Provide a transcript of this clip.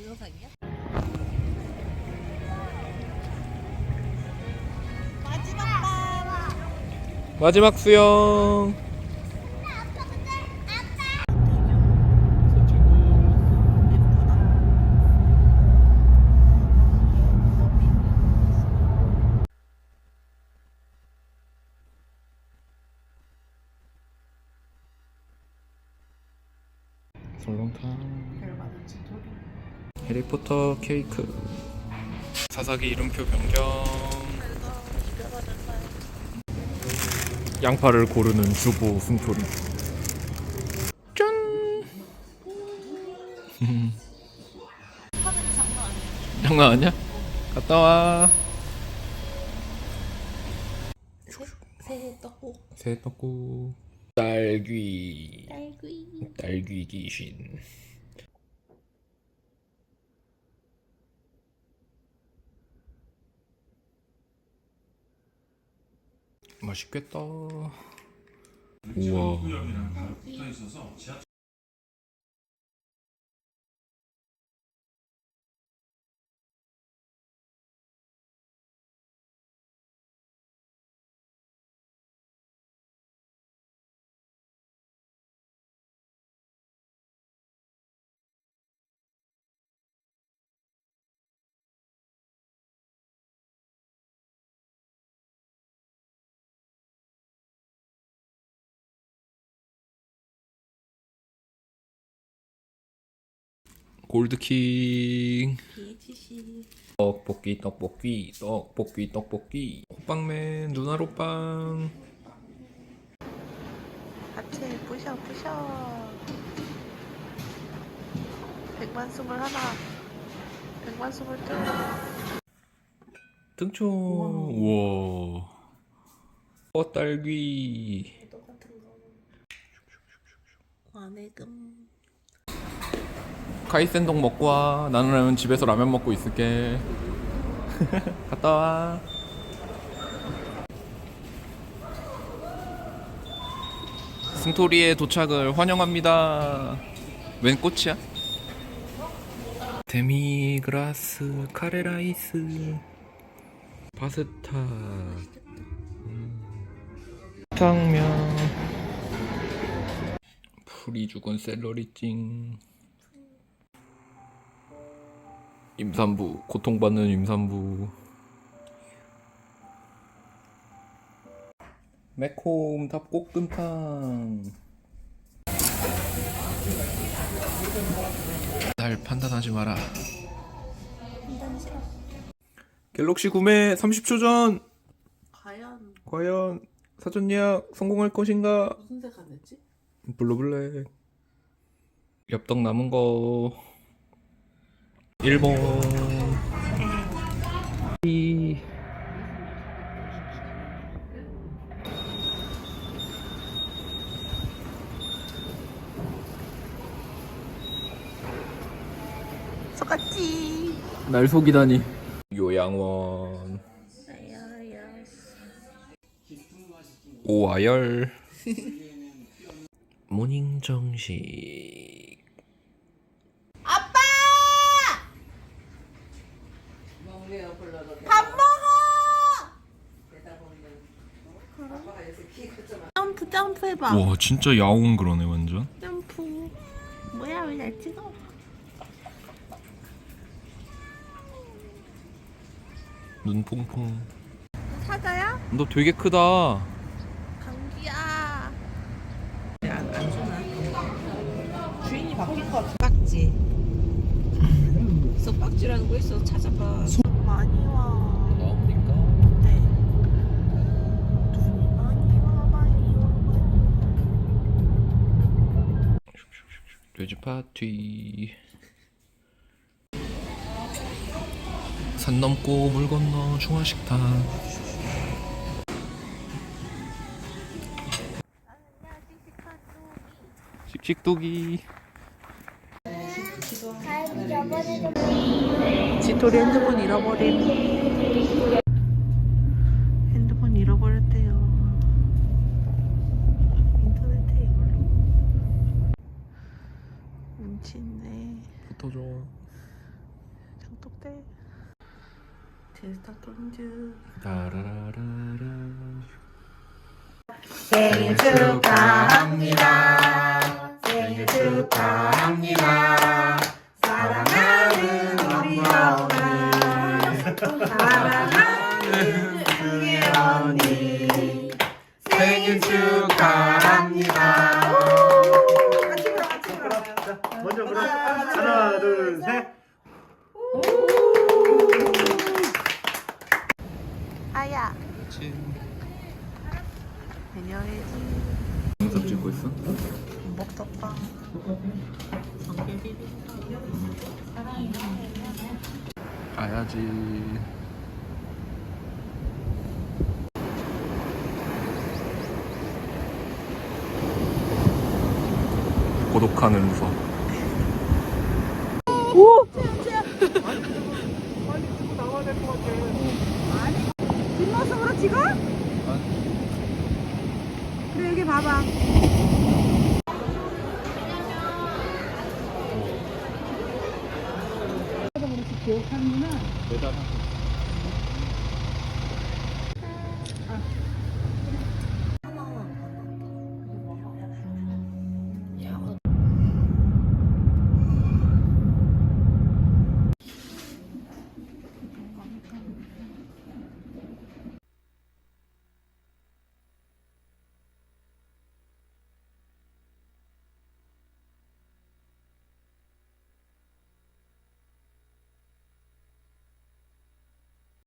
동영상이야? 마지막 수영. 설렁탕. 해리포터 케이크. 사사기 이름표 변경. 양파를 고르는 주부 승토리. 짠. 장난 아니야? 갔다 와. 새해 떡국 새 떡국. 딸귀. 딸기 딸귀 귀신. 맛있겠다. 우와. 골드킹. BHC 떡볶이 떡볶이 떡볶이 떡볶이. 호빵맨 누나로빵. 하체 부셔 부셔. 백만 스물 하나. 백만 스물 둘 등촌 우와. 뻗딸기 똑같은 거 안에 금 카이센동 먹고 와. 나는 집에서 라면 먹고 있을게. 갔다 와. 승토리의 도착을 환영합니다. 웬 꽃이야? 데미그라스 카레라이스 파스타. 음, 탕면. 풀이 죽은 샐러리찡 임산부 고통받는 임산부. 매콤 닭볶음탕. 날 판단하지 마라. 갤럭시 구매 30초 전. 과연 과연 사전 예약 성공할 것인가? 무슨 색 안냈지? 블루블랙. 엽떡 남은 거 일본. 이 똑같지. 날 속이다니. 요양원. 오아열. 모닝 정식 점프 해봐 와 진짜 야옹 그러네 완전. 점프 뭐야 왜 날 찍어? 눈 퐁퐁. 사자야? 너 되게 크다. 감기야. 안, 안 주나? 주인이 바뀐 것 같아. 빡지. 썩박지라는 거 있어. 찾아봐. 많이 와 돼지 파티. 산 넘고 물 건너 중화식당 씩씩도기 지토리 핸드폰 잃어버림 핸드폰 잃어버렸대요 인터넷에 이걸로 운치 있네 붙어줘 스타킹즈 따라라라라. 생일 축하합니다. 생일 축하합니다. 사랑하는 우리 언니. 사랑하는 승혜 언니. 생일 축하합니다. 같이 불어, 같이 불어. 먼저 그럼 하나 둘 셋. 아야 친. 안녕해지 영상 찍고 있어? 먹었다 가야지. 고독한 은서. 뒷모습으로 찍어? 그래 여기 봐봐. 기억하는구나. 대단하다.